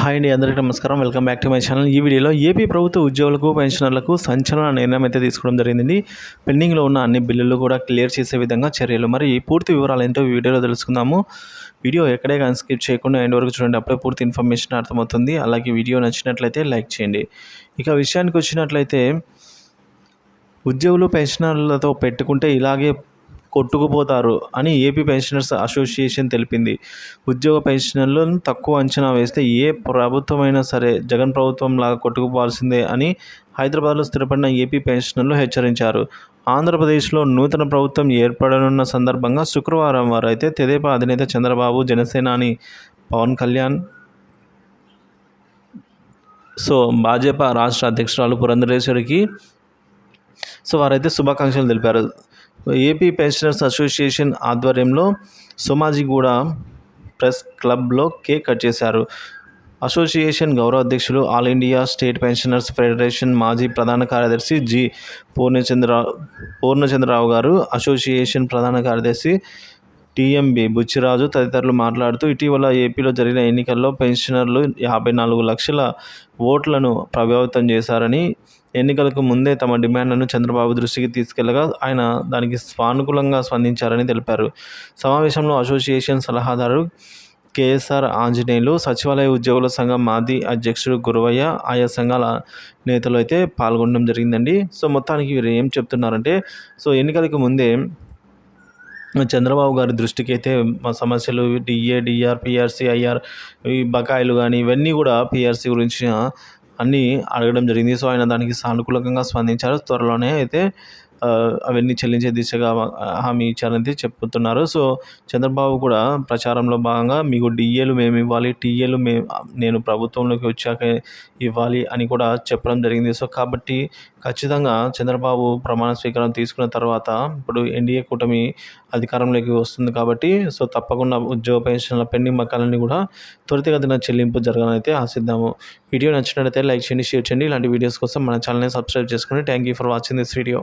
Hi అండి అందరికీ నమస్కారం. Welcome back to my channel. ఈ వీడియోలో ఏపీ ప్రభుత్వ ఉద్యోగులకు పెన్షనర్లకు సంచలన నిర్ణయం అయితే తీసుకోవడం జరిగింది పెండింగ్లో ఉన్న అన్ని బిల్లులు కూడా క్లియర్ చేసే విధంగా చర్యలు. మరి పూర్తి వివరాలు ఏంటో ఈ వీడియోలో తెలుసుకుందాము. వీడియో ఎక్కడే కానీ స్కిప్ చేయకుండా ఎండ్ వరకు చూడండి. అప్పుడే పూర్తి ఇన్ఫర్మేషన్ అర్థమవుతుంది. అలాగే వీడియో నచ్చినట్లయితే లైక్ చేయండి. ఇక విషయానికి వచ్చినట్లయితే ఉద్యోగులు పెన్షనర్లతో పెట్టుకుంటే ఇలాగే కొట్టుకుపోతారు అని ఏపీ పెన్షనర్స్ అసోసియేషన్ తెలిపింది. ఉద్యోగ పెన్షనర్లను తక్కువ అంచనా వేస్తే ఏ ప్రభుత్వమైనా సరే జగన్ ప్రభుత్వం లాగా కొట్టుకుపోవాల్సిందే అని హైదరాబాద్లో స్థిరపడిన ఏపీ పెన్షనర్లు హెచ్చరించారు. ఆంధ్రప్రదేశ్లో నూతన ప్రభుత్వం ఏర్పడనున్న సందర్భంగా శుక్రవారం వారు అయితే తెదేపా అధినేత చంద్రబాబు జనసేనాని పవన్ కళ్యాణ్ సో భాజపా రాష్ట్ర అధ్యక్షురాలు పురంధరేశ్వరికి సో వారైతే శుభాకాంక్షలు తెలిపారు. ఏపీ పెన్షనర్స్ అసోసియేషన్ ఆధ్వర్యంలో సోమాజిగూడ ప్రెస్ క్లబ్లో కేక్ కట్ చేశారు. అసోసియేషన్ గౌరవ అధ్యక్షులు all India state pensioners federation మాజీ ప్రధాన కార్యదర్శి జి పూర్ణచంద్ర పూర్ణచంద్రరావు గారు అసోసియేషన్ ప్రధాన కార్యదర్శి టీఎంబి బుచ్చిరాజు తదితరులు మాట్లాడుతూ ఇటీవల ఏపీలో జరిగిన ఎన్నికల్లో పెన్షనర్లు యాభై నాలుగు లక్షల ఓట్లను ప్రభావితం చేశారని ఎన్నికలకు ముందే తమ డిమాండ్లను చంద్రబాబు దృష్టికి తీసుకెళ్ళగా ఆయన దానికి సానుకూలంగా స్పందించారని తెలిపారు. సమావేశంలో అసోసియేషన్ సలహాదారు కేఎస్ఆర్ ఆంజనేయులు సచివాలయ ఉద్యోగుల సంఘం మాజీ అధ్యక్షుడు గురువయ్య ఆయా సంఘాల నేతలు అయితే పాల్గొనడం జరిగిందండి. సో మొత్తానికి వీరు ఏం చెప్తున్నారంటే సో ఎన్నికలకు ముందే చంద్రబాబు గారి దృష్టికి అయితే మా సమస్యలు డిఏ డిఆర్ పిఆర్సీ ఐఆర్ ఈ బకాయిలు కానీ ఇవన్నీ కూడా పిఆర్సీ గురించి అన్నీ అడగడం జరిగింది. సో ఆయన దానికి సానుకూలంగా స్పందించారు. త్వరలోనే అయితే అవన్నీ చెల్లించే దిశగా హామీ ఇచ్చారని చెప్పుతున్నారు. సో చంద్రబాబు కూడా ప్రచారంలో భాగంగా మీకు డిఏలు మేము ఇవ్వాలి టీఏలు మేము నేను ప్రభుత్వంలోకి వచ్చాక ఇవ్వాలి అని కూడా చెప్పడం జరిగింది. సో కాబట్టి ఖచ్చితంగా చంద్రబాబు ప్రమాణ స్వీకారం తీసుకున్న తర్వాత ఇప్పుడు ఎన్డీఏ కూటమి అధికారంలోకి వస్తుంది కాబట్టి సో తప్పకుండా ఉద్యోగ పెన్షన్ల పెండింగ్ మకాలన్నీ కూడా త్వరితగతిన చెల్లింపు జరగాలని ఆశిద్దాము. వీడియో నచ్చినట్లయితే లైక్ చేయండి షేర్ చేయండి. ఇలాంటి వీడియోస్ కోసం మన ఛానల్ని సబ్స్క్రైబ్ చేసుకోండి thank you for watching this video.